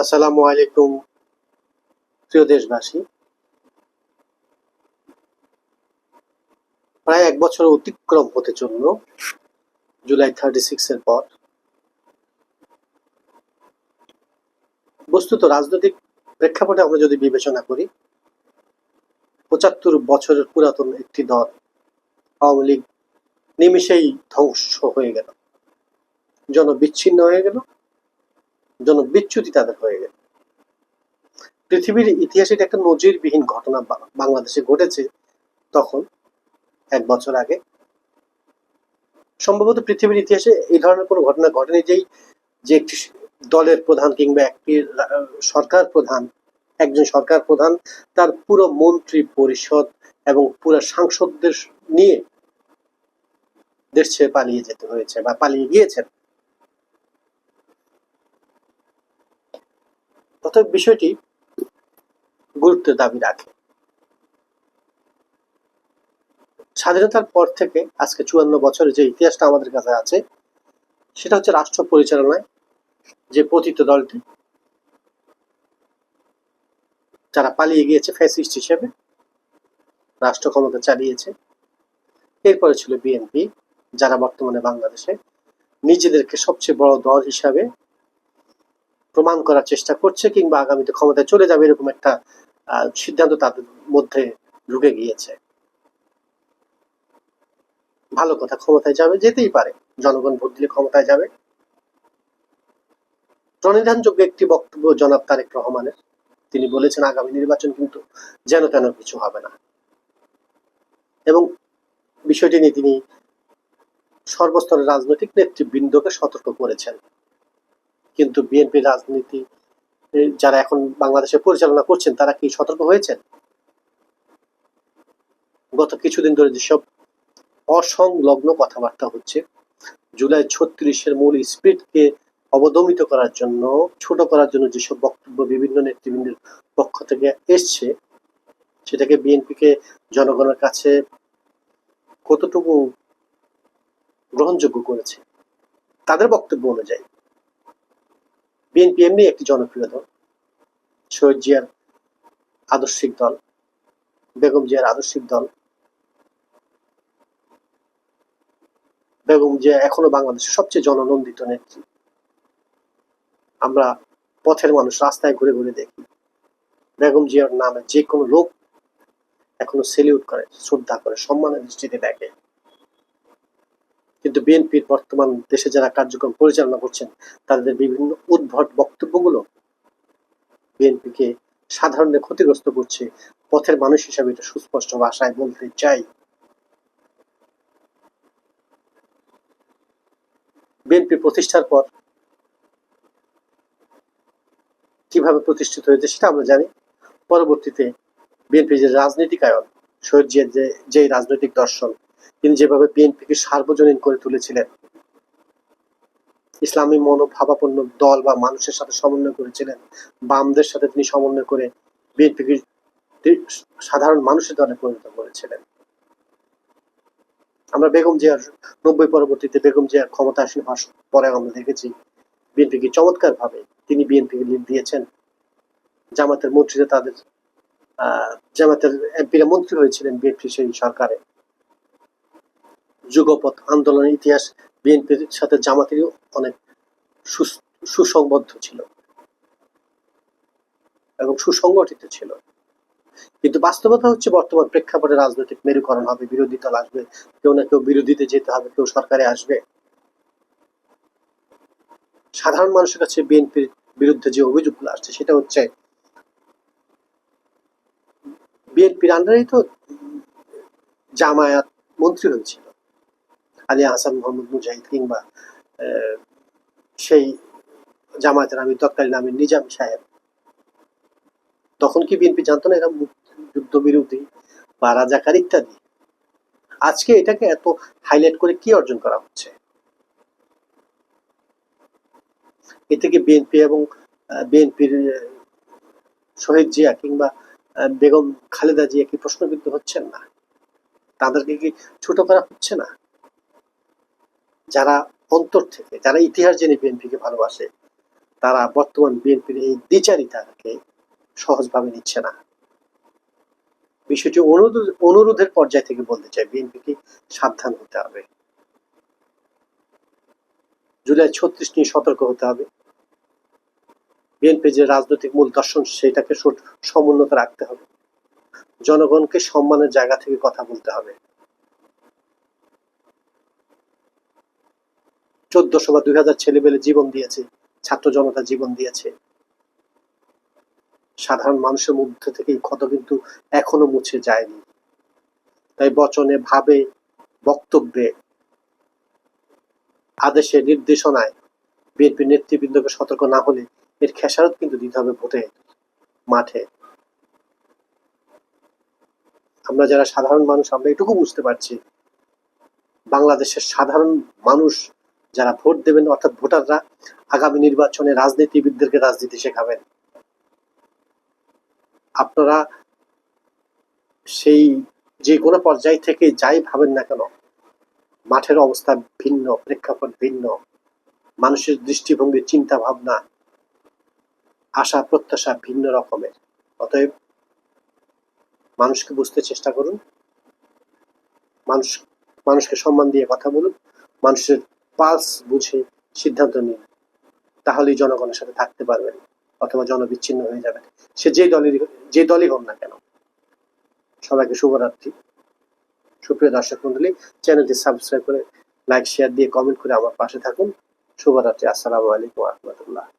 আসসালামু আলাইকুম, প্রিয় দেশবাসী। প্রায় এক বছর অতিক্রম হতে চলল জুলাই থার্টি সিক্স এর পর। বস্তুত রাজনৈতিক প্রেক্ষাপটে আমরা যদি বিবেচনা করি, পঁচাত্তর বছরের পুরাতন একটি দল আওয়ামী লীগ নিমিষেই ধ্বংস হয়ে গেল। জনবিচ্ছিন্ন হয়ে গেল। জনবিচ্যুতি তাদের হয়ে গেল পৃথিবীর ইতিহাসে একটা নজিরবিহীন ঘটনা বাংলাদেশে ঘটেছে, তখন এক বছর আগে। সম্ভবত পৃথিবীর ইতিহাসে এই ধরনের কোনো ঘটনা ঘটেনি যেই যে একটি দলের প্রধান কিংবা একটি সরকার প্রধান, একজন সরকার প্রধান, তার পুরো মন্ত্রী পরিষদ এবং পুরো সাংসদদের নিয়ে দেশ ছেড়ে পালিয়ে যেতে হয়েছে বা পালিয়ে গিয়েছেন। অতএব বিষয়টি গুরুত্বের দাবি রাখে। স্বাধীনতার পর থেকে আজকে চুয়ান্ন বছরের যে ইতিহাসটা আমাদের কাছে আছে, সেটা হচ্ছে রাষ্ট্র পরিচালনায় যে পতিত দলটি, যারা পালিয়ে গিয়েছে ফ্যাসিস্ট হিসেবে, রাষ্ট্র ক্ষমতা চালিয়েছে। এরপরে ছিল বিএনপি, যারা বর্তমানে বাংলাদেশে নিজেদেরকে সবচেয়ে বড় দল হিসাবে প্রমাণ করার চেষ্টা করছে কিংবা আগামীতে ক্ষমতায় চলে যাবে এরকম একটা সিদ্ধান্ত তাদের মধ্যে ঢুকে গিয়েছে। ভালো কথা, ক্ষমতায় যাবে, যেতেই পারে। জনগণ ভোট দিলে ক্ষমতায় যাবে। প্রণিধানযোগ্য একটি বক্তব্য জনাব তারেক রহমানের। তিনি বলেছেন, আগামী নির্বাচন কিন্তু যেন তেন কিছু হবে না। এবং বিষয়টি নিয়ে তিনি সর্বস্তরের রাজনৈতিক নেতৃবৃন্দকে সতর্ক করেছেন। কিন্তু বিএনপি রাজনীতি যারা এখন বাংলাদেশে পরিচালনা করছেন, তারা কি সতর্ক হয়েছেন? গত কিছুদিন ধরে যেসব অসংলগ্ন কথাবার্তা হচ্ছে, জুলাই ছত্রিশের মূল স্পিরিটকে অবদমিত করার জন্য, ছোট করার জন্য যেসব বক্তব্য বিভিন্ন নেতৃবৃন্দের পক্ষ থেকে এসছে, সেটাকে বিএনপিকে জনগণের কাছে কতটুকু গ্রহণযোগ্য করেছে? তাদের বক্তব্য অনুযায়ী বিএনপি এমনি একটি জনপ্রিয় দল শহীদ জিয়ার আদর্শিক দল, বেগম জিয়ার আদর্শিক দল, বেগম জিয়া এখনও বাংলাদেশের সবচেয়ে জননন্দিত নেত্রী। আমরা পথের মানুষ, রাস্তায় ঘুরে ঘুরে দেখি। বেগম জিয়ার নামে যে কোনো লোক এখনও সেলিউট করে, শ্রদ্ধা করে, সম্মানের দৃষ্টিতে দেখে। কিন্তু বিএনপির বর্তমান দেশে যারা কার্যক্রম পরিচালনা করছেন, তাদের বিভিন্ন উদ্ভট বক্তব্যগুলো বিএনপিকে সাধারণে ক্ষতিগ্রস্ত করছে। পথের মানুষ হিসাবে এটা সুস্পষ্ট ভাষায় বলতে চাই। বিএনপি প্রতিষ্ঠার পর কীভাবে প্রতিষ্ঠিত হয়েছে সেটা আমরা জানি। পরবর্তীতে বিএনপি যে রাজনীতিকায়ন শহীদ যে যে রাজনৈতিক দর্শন তিনি যেভাবে বিএনপিকে সার্বজনীন করে তুলেছিলেন, ইসলামী মনোভাবাপন্ন দল বা মানুষের সাথে সমন্বয় করেছিলেন, বামদের সাথে তিনি সমন্বয় করে বিএনপিকে সাধারণ মানুষের দলে পরিণত করেছিলেন। আমরা বেগম জিয়ার নব্বই পরবর্তীতে বেগম জিয়ার ক্ষমতা আসীন হওয়ার পরে আমরা দেখেছি, বিএনপিকে চমৎকার ভাবে তিনি বিএনপিকে লিড দিয়েছেন। জামাতের মন্ত্রীরা তাদের জামাতের এমপিরা মন্ত্রী হয়েছিলেন বিএনপি সেই সরকারে। যুগপথ আন্দোলনের ইতিহাস বিএনপির সাথে জামাতেরও অনেক সুসংবদ্ধ ছিল এবং সুসংগঠিত ছিল। কিন্তু বাস্তবতা হচ্ছে বর্তমান প্রেক্ষাপটে রাজনৈতিক মেরুকরণ হবে, বিরোধী দল আসবে, কেউ না কেউ বিরোধীতে যেতে হবে, কেউ সরকারে আসবে। সাধারণ মানুষের কাছে বিএনপির বিরুদ্ধে যে অভিযোগগুলো আসছে, সেটা হচ্ছে বিএনপির আন্ডারেই তো জামায়াত মন্ত্রী হয়েছিল। আলী হাসান মোহাম্মদ মুজাহিদ কিংবা সেই জামায়াতের আমি তৎকালীন আমি নিজাম সাহেব। তখন কি বিএনপি জানতো না এরা যুদ্ধ বিরোধী বা রাজাকার ইত্যাদি? আজকে এটাকে এত হাইলাইট করে কি অর্জন করা হচ্ছে? এ থেকে বিএনপি এবং বিএনপির শহীদ জিয়া কিংবা বেগম খালেদা জিয়া কি প্রশ্নবিদ্ধ হচ্ছেন না? তাদেরকে কি ছোট করা হচ্ছে না? যারা অন্তর থেকে, যারা ইতিহাস জেনে বিএনপিকে ভালোবাসে, তারা বর্তমান বিএনপির এই দ্বিচারিতাকে সহজভাবে নিচ্ছে না। বিষয়টি অনুরোধ, অনুরোধের পর্যায় থেকে বলতে চাই, বিএনপিকে সাবধান হতে হবে। জুলাই ছত্রিশ নিয়ে সতর্ক হতে হবে। বিএনপি যে রাজনৈতিক মূল দর্শন, সেটাকে সমুন্নত রাখতে হবে। জনগণকে সম্মানের জায়গা থেকে কথা বলতে হবে। চোদ্দশো বা দুই হাজার ছেলেবেলে জীবন দিয়েছে, ছাত্র জনতা জীবন দিয়েছে। সাধারণ মানুষের মধ্যে থেকে ক্ষত কিন্তু এখনও মুছে যায়নি। তাই বচনে, ভাবে, বক্তব্যে, আদেশে, নির্দেশনায় বিএনপি নেতৃবৃন্দকে সতর্ক না হলে এর খেসারত কিন্তু দিতে হবে ভোটে, মাঠে। আমরা যারা সাধারণ মানুষ, আমরা এটুকু বুঝতে পারছি, বাংলাদেশের সাধারণ মানুষ যারা ভোট দেবেন, অর্থাৎ ভোটাররা আগামী নির্বাচনে রাজনীতিবিদদেরকে রাজনীতি শেখাবেন। আপনারা সেই যে কোনো পর্যায় থেকে যাই ভাবেন না কেন, মাঠের অবস্থা ভিন্ন, প্রেক্ষাপট ভিন্ন, মানুষের দৃষ্টিভঙ্গি চিন্তা ভাবনা আশা, প্রত্যাশা ভিন্ন রকমের। অতএব মানুষকে বুঝতে চেষ্টা করুন, মানুষ, মানুষকে সম্মান দিয়ে কথা বলুন, মানুষের পালস বুঝে সিদ্ধান্ত নিন তাহলেই জনগণের সাথে থাকতে পারবেন অথবা জনবিচ্ছিন্ন হয়ে যাবেন সে যে দলের যে দলই হোক না কেন। সবাইকে শুভরাত্রি। সুপ্রিয় দর্শক মন্ডলী, চ্যানেলটি সাবস্ক্রাইব করে লাইক শেয়ার দিয়ে কমেন্ট করে আমার পাশে থাকুন। শুভরাত্রি, আসসালামু আলাইকুম রহমতুল্লাহ।